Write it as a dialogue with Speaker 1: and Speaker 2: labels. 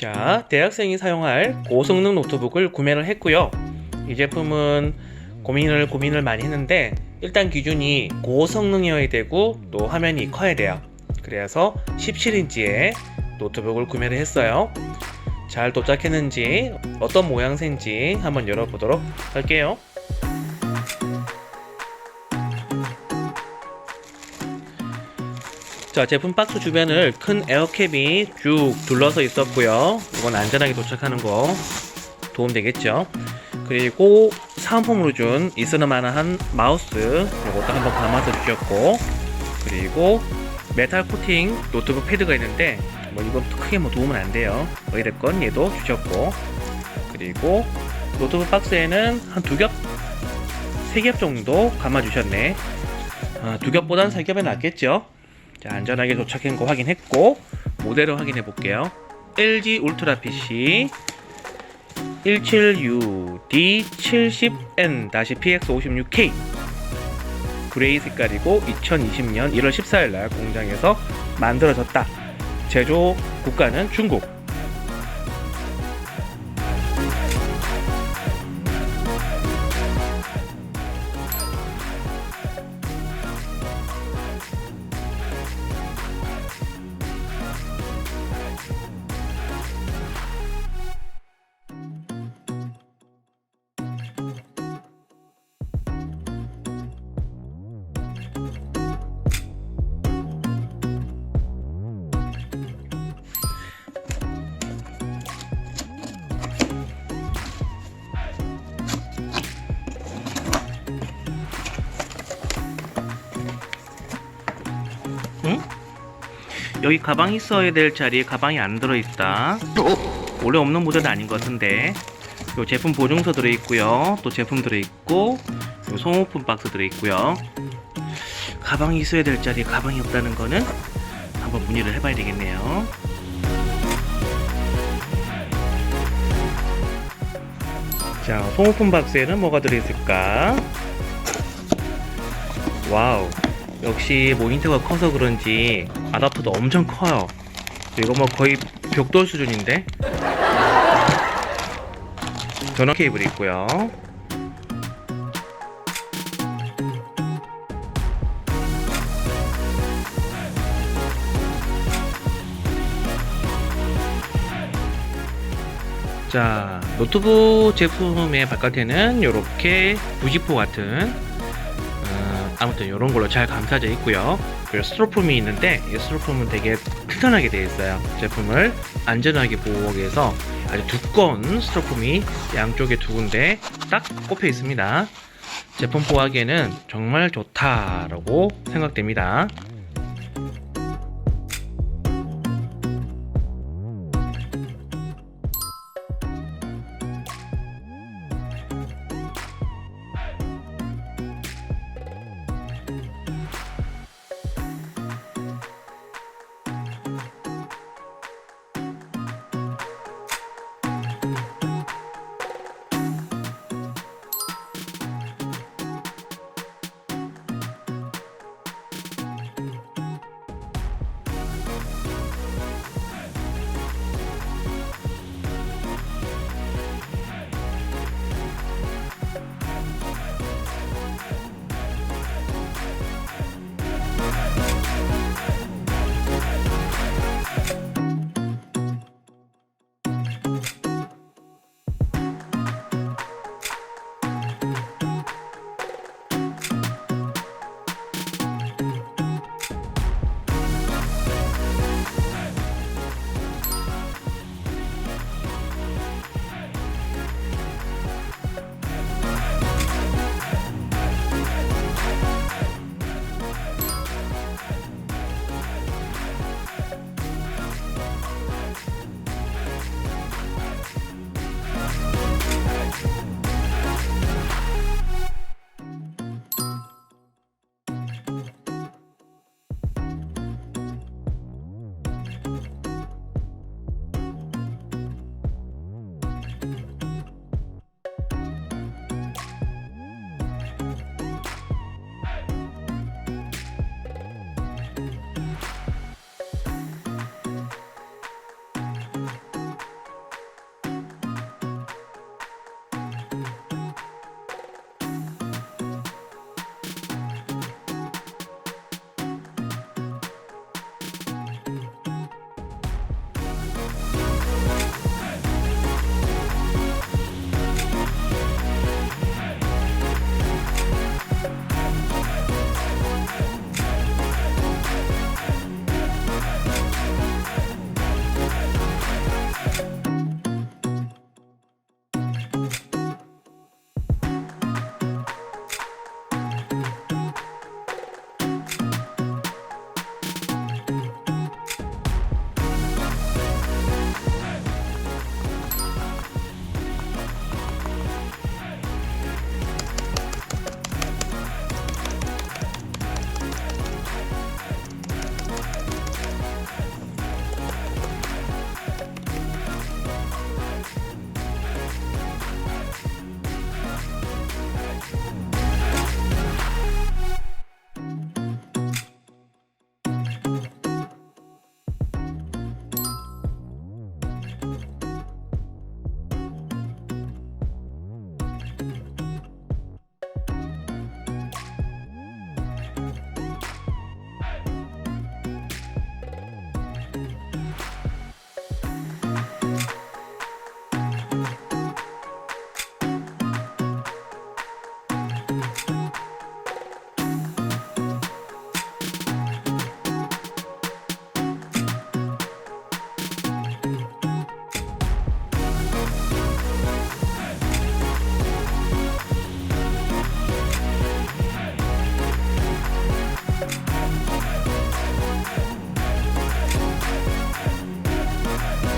Speaker 1: 자, 대학생이 사용할 고성능 노트북을 구매를 했고요. 이 제품은 고민을 고민을 많이 했는데 일단 기준이 고성능이어야 되고 또 화면이 커야 돼요. 그래서 17인치의 노트북을 구매를 했어요. 잘 도착했는지 어떤 모양새인지 한번 열어보도록 할게요. 자, 제품 박스 주변을 큰 에어캡이 쭉 둘러서 있었고요. 이건 안전하게 도착하는 거 도움 되겠죠. 그리고 사은품으로 준 있으나마나한 마우스 이것도 한번 감아서 주셨고 그리고 메탈 코팅 노트북 패드가 있는데 뭐 이건 크게 뭐 도움은 안 돼요. 어찌됐건 얘도 주셨고 그리고 노트북 박스에는 한 두 겹, 세 겹 정도 감아 주셨네. 아, 두 겹보단 세 겹이 낫겠죠. 자, 안전하게 도착한 거 확인했고 모델을 확인해 볼게요. LG 울트라 PC 17UD70N-PX56K 그레이 색깔이고 2020년 1월 14일 날 공장에서 만들어졌다. 제조 국가는 중국. 여기 가방이 있어야 될 자리에 가방이 안 들어있다. 원래 없는 모델은 아닌 것 같은데. 요 제품 보증서 들어있고요. 또 제품 들어있고, 요 소모품 박스 들어있고요. 가방이 있어야 될 자리에 가방이 없다는 거는 한번 문의를 해봐야 되겠네요. 자, 소모품 박스에는 뭐가 들어있을까? 와우. 역시 모니터가 커서 그런지 아답터도 엄청 커요. 이거 뭐 거의 벽돌 수준인데? 전원 케이블이 있고요. 자, 노트북 제품의 바깥에는 이렇게 부직포 같은 어, 아무튼 이런 걸로 잘 감싸져 있고요. 그리고 스티로폼이 있는데 이 스티로폼은 되게 튼튼하게 되어 있어요. 제품을 안전하게 보호하기 위해서 아주 두꺼운 스티로폼이 양쪽에 두 군데 딱 꼽혀 있습니다. 제품 보호하기에는 정말 좋다라고 생각됩니다. Yeah.